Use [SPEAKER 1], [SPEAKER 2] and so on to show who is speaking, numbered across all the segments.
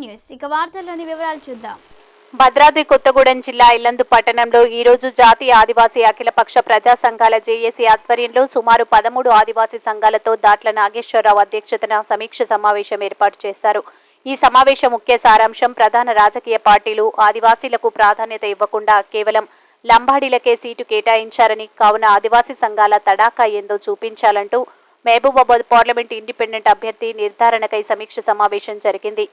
[SPEAKER 1] News. ఇక వార్తల్లోని వివరాలు చూద్దాం.
[SPEAKER 2] భద్రాద్రి కొత్తగూడెం జిల్లా ఇల్లందు పట్టణంలో ఈ రోజు జాతీయ ఆదివాసీ అఖిలపక్ష ప్రజా సంఘాల జేఏసీ ఆధ్వర్యంలో సుమారు పదమూడు ఆదివాసీ సంఘాలతో దాట్ల నాగేశ్వరరావు అధ్యక్షతన సమీక్ష సమావేశం ఏర్పాటు చేశారు. ఈ సమావేశం ముఖ్య సారాంశం ప్రధాన రాజకీయ పార్టీలు ఆదివాసీలకు ప్రాధాన్యత ఇవ్వకుండా కేవలం లంబాడీలకే సీటు కేటాయించారని కావున ఆదివాసీ సంఘాల తడాకా ఏందో చూపించాలంటూ మహబూబాబాద్ పార్లమెంట్ ఇండిపెండెంట్ అభ్యర్థి నిర్ధారణకై సమీక్ష సమావేశం జరిగింది.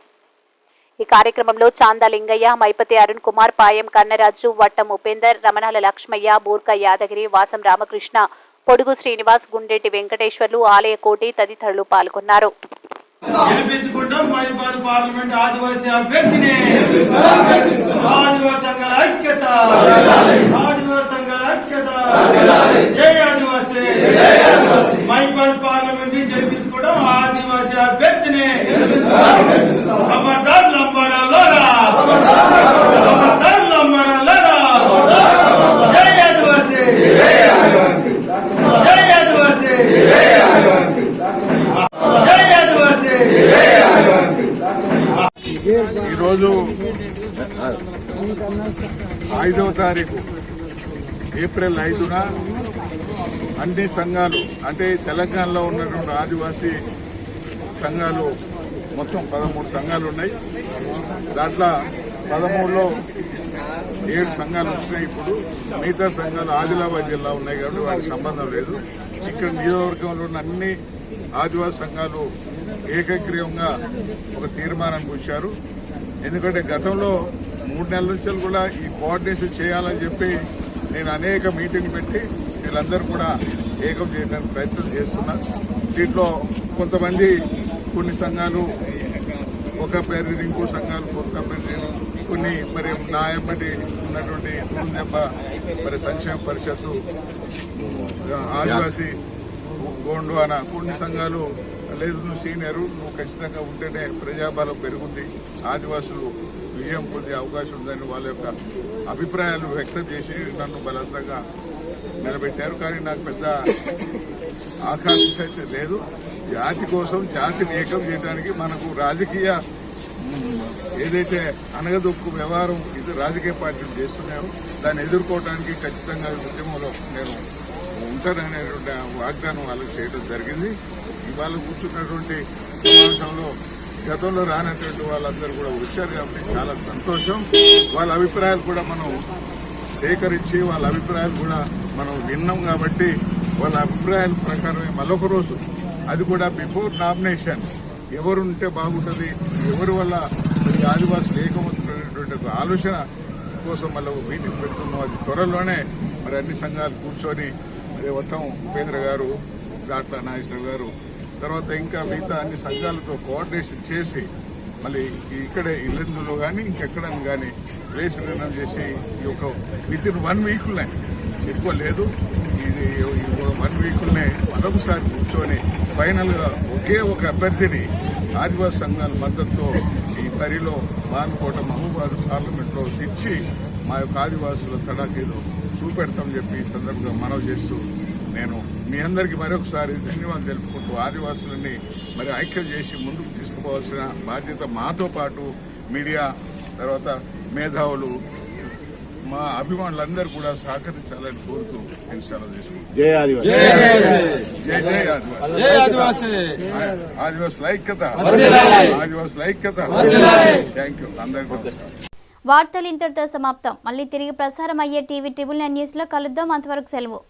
[SPEAKER 2] ఈ కార్యక్రమంలో చాందా లింగయ్య మైపతి అరుణ్ కుమార్ పాయం కన్నరాజు వట్టం ఉపేందర్ రమణాల లక్ష్మయ్య బూర్క యాదగిరి వాసం రామకృష్ణ పొడుగు శ్రీనివాస్ గుండెటి వెంకటేశ్వర్లు ఆలయ కోటి తదితరులు పాల్గొన్నారు.
[SPEAKER 3] ఐక్యత. ఐక్యత. జై ఆదివాసీ మైబాద్ పార్లమెంట్ని గెలిపించుకోవడం ఆదివాసీ అభ్యర్థిని ఖబర్దార్ లంబాడాలోరా ఖబర్దార్ లంబాడాలోరా జై ఆదివాసీ జై ఆదివాసీ జై ఆదివాసీ
[SPEAKER 4] ఈరోజు ఐదవ తారీఖు ఏప్రిల్ ఐదున అన్ని సంఘాలు అంటే తెలంగాణలో ఉన్నటువంటి ఆదివాసీ సంఘాలు మొత్తం పదమూడు సంఘాలు ఉన్నాయి. దాంట్లో పదమూడులో ఏడు సంఘాలు వచ్చినాయి ఇప్పుడు. మిగతా సంఘాలు ఆదిలాబాద్ జిల్లా ఉన్నాయి కాబట్టి వాటికి సంబంధం లేదు. ఇక్కడ నియోజకవర్గంలో ఉన్న అన్ని ఆదివాసీ సంఘాలు ఏకగ్రీవంగా ఒక తీర్మానానికి వచ్చారు ఎందుకంటే గతంలో మూడు నెలల నుంచి కూడా ఈ కోఆర్డినేషన్ చేయాలని చెప్పి నేను అనేక మీటింగ్ పెట్టి వీళ్ళందరూ కూడా ఏకం చేయడానికి ప్రయత్నం చేస్తున్నా. దీంట్లో కొంతమంది కొన్ని సంఘాలు ఒక పేరు ఇంకో సంఘాలు కొంత పేరు కొన్ని మరి నాయమ్మటి ఉన్నటువంటి దెబ్బ మరి సంక్షేమ పరిషత్తు ఆదివాసీ గోండు అన కొన్ని సంఘాలు లేదు నువ్వు సీనియరు నువ్వు ఖచ్చితంగా ఉంటేనే ప్రజాబలం పెరుగుద్ది. ఆదివాసులు బియ్యం పొందే అవకాశం ఉందని వాళ్ళ యొక్క అభిప్రాయాలు వ్యక్తం చేసి నన్ను బలవంతంగా నిలబెట్టారు. కానీ నాకు పెద్ద ఆకాంక్ష అయితే లేదు. జాతి కోసం జాతిని ఏకం చేయడానికి మనకు రాజకీయ ఏదైతే అనగదొక్కు వ్యవహారం ఇది రాజకీయ పార్టీలు చేస్తున్నాయో దాన్ని ఎదుర్కోవడానికి ఖచ్చితంగా ఉద్యమంలో నేను ఉంటాననేటువంటి వాగ్దానం వాళ్ళకి చేయడం జరిగింది. ఇవాళ కూర్చున్నటువంటి సమావేశంలో గతంలో రానటువంటి వాళ్ళందరూ కూడా వచ్చారు కాబట్టి చాలా సంతోషం. వాళ్ళ అభిప్రాయాలు కూడా మనం సేకరించి వాళ్ళ అభిప్రాయాలు కూడా మనం విన్నాం కాబట్టి వాళ్ళ అభిప్రాయాల ప్రకారమే మరొక రోజు. అది కూడా బిఫోర్ నామినేషన్. ఎవరు ఉంటే బాగుంటుంది ఎవరి వల్ల ఈ ఆదివాసులు ఏకమవుతున్నటువంటి ఒక ఆలోచన కోసం మళ్ళీ మీటింగ్ పెడుతున్నాం. అది త్వరలోనే మరి అన్ని సంఘాలు కూర్చొని మరి వట్టం ఉపేంద్ర గారు దాట్ల నాగేశ్వర గారు తర్వాత ఇంకా మిగతా అన్ని సంఘాలతో కోఆర్డినేషన్ చేసి మళ్ళీ ఇక్కడే ఇల్లందులో కానీ ఇంకెక్కడ కానీ ప్లేస్ నిర్ణయం చేసి ఈ యొక్క విత్ ఇన్ వన్ వీక్లనే ఎక్కువ లేదు. ఇది వన్ వీక్లనే మరొకసారి కూర్చొని ఫైనల్గా ఒకే ఒక అభ్యర్థిని ఆదివాసీ సంఘాల మద్దతుతో ఈ పరిలో మానుకోట మహబూబాద్ పార్లమెంట్లో తెచ్చి మా యొక్క ఆదివాసుల తడాఖీలు చూపెడతామని చెప్పి ఈ సందర్భంగా మనవి చేస్తూ నేను మీ అందరికీ మరొకసారి ధన్యవాదాలు తెలుపుకుంటూ ఆదివాసులని మరి ఐక్యం చేసి ముందుకు తీసుకుపోవాల్సిన బాధ్యత మాతో పాటు మీడియా తర్వాత మేధావులు మా అభిమానులందరూ కూడా సహకరించాలని కోరుతూ నేను సెలవు తీసుకుంటాను
[SPEAKER 5] జై ఆదివాసీ.
[SPEAKER 4] జై జై ఆదివాసి.
[SPEAKER 3] జై ఆదివాసీ.
[SPEAKER 4] ఆదివాసుల ఐక్యత. ఆదివాసుల ఐక్యత. థ్యాంక్ యూ అందరికీ
[SPEAKER 1] వార్తలు ఇంతటితో సమాప్తం. మళ్ళీ తిరిగి ప్రసారం అయ్యే టీవీ ట్రిబుల్ నైన్ న్యూస్లో కలుద్దాం. అంతవరకు సెలవు.